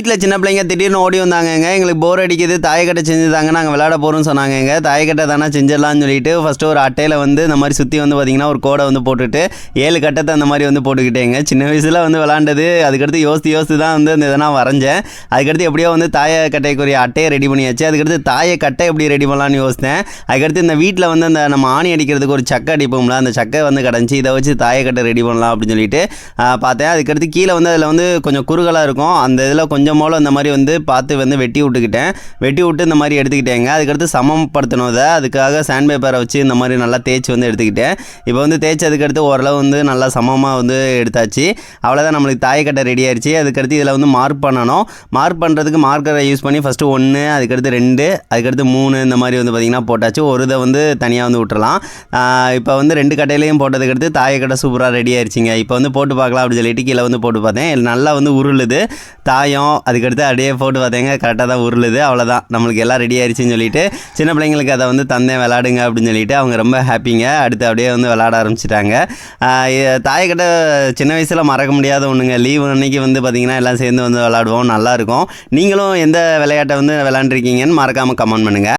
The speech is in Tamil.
வீட்டில் சின்ன பிள்ளைங்க திடீர்னு ஓடி வந்தாங்கங்க. எங்களுக்கு போர் அடிக்குது. தாயக்கட்டை செஞ்சு தாங்க நாங்கள் விளாட போகிறோம்னு சொன்னாங்கங்க. தாயக்கட்டை தானே செஞ்சிடலாம்னு சொல்லிட்டு ஃபஸ்ட்டு ஒரு அட்டையில் வந்து இந்த மாதிரி சுற்றி வந்து பார்த்திங்கன்னா ஒரு கோடை வந்து போட்டுட்டு ஏழு கட்டத்தை அந்த மாதிரி வந்து போட்டுக்கிட்டேங்க. சின்ன வயசில் வந்து விளாண்டது அதுக்கடுத்து யோசித்து யோசித்து தான் வந்து இந்த இதெல்லாம் வரைஞ்சேன். அதுக்கடுத்து எப்படியோ வந்து தாயக்கட்டைக்குரிய அட்டையை ரெடி பண்ணியாச்சு. அதுக்கடுத்து தாயக்கட்டை எப்படி ரெடி பண்ணலாம்னு யோசித்தேன். அதுக்கடுத்து இந்த வீட்டில் வந்து அந்த நம்ம ஆணி அடிக்கிறதுக்கு ஒரு சக்கை அடிப்போம்ல அந்த சக்கை வந்து கிடஞ்சி இதை வச்சு தாயக்கட்டை ரெடி பண்ணலாம் அப்படின்னு சொல்லிட்டு பார்த்தேன். அதுக்கடுத்து கீழே வந்து அதில் வந்து கொஞ்சம் குறுகலாக இருக்கும். அந்த இதில் கொஞ்சம் கொஞ்சமோல இந்த மாதிரி வந்து பார்த்து வந்து வெட்டி விட்டுக்கிட்டேன். வெட்டி விட்டு இந்த மாதிரி எடுத்துக்கிட்டேங்க. அதுக்கடுத்து சமப்படுத்தணுதை அதுக்காக சாண்ட் பேப்பரை வச்சு இந்த மாதிரி நல்லா தேய்ச்சி வந்து எடுத்துக்கிட்டேன். இப்போ வந்து தேய்ச்சதுக்கடுத்து ஓரளவு வந்து நல்லா சமமாக வந்து எடுத்தாச்சு. அவ்வளோதான் நம்மளுக்கு தாயக்கட்டை ரெடி ஆயிடுச்சு அதுக்கடுத்து இதில் வந்து மார்க் பண்ணணும். மார்க் பண்ணுறதுக்கு மார்க்கரை யூஸ் பண்ணி ஃபஸ்ட்டு ஒன்று அதுக்கடுத்து ரெண்டு அதுக்கடுத்து மூணு இந்த மாதிரி வந்து பார்த்திங்கன்னா போட்டாச்சு. ஒரு இதை வந்து தனியாக வந்து விட்டுறலாம். இப்போ வந்து ரெண்டு கட்டையிலையும் போட்டதுக்கடுத்து தாயக்கட்டை சூப்பராக ரெடி ஆயிடுச்சிங்க இப்போ வந்து போட்டு பார்க்கலாம் அப்படின்னு சொல்லிட்டு கீழே வந்து போட்டு பார்த்தேன். இது நல்லா வந்து உருளுது. தாயம் அதுக்கடுத்து அப்படியே போட்டு பார்த்தேங்க. கரெக்டாக தான் உருளுது. அவ்வளோதான் நம்மளுக்கு எல்லாம் ரெடி ஆயிடுச்சுன்னு சொல்லிட்டு சின்ன பிள்ளைங்களுக்கு அதை வந்து தந்தேன் விளாடுங்க அப்படின்னு சொல்லிட்டு அவங்க ரொம்ப ஹாப்பிங்க அடுத்து அப்படியே வந்து விளாட ஆரம்பிச்சிட்டாங்க. தாயக்கட்டை சின்ன வயசில் மறக்க முடியாத ஒன்றுங்க லீவு அன்னைக்கு வந்து பார்த்திங்கன்னா எல்லாம் சேர்ந்து வந்து விளாடுவோம் நல்லாயிருக்கும் நீங்களும் எந்த விளையாட்டை வந்து விளாண்டுருக்கீங்கன்னு மறக்காமல் கமெண்ட் பண்ணுங்கள்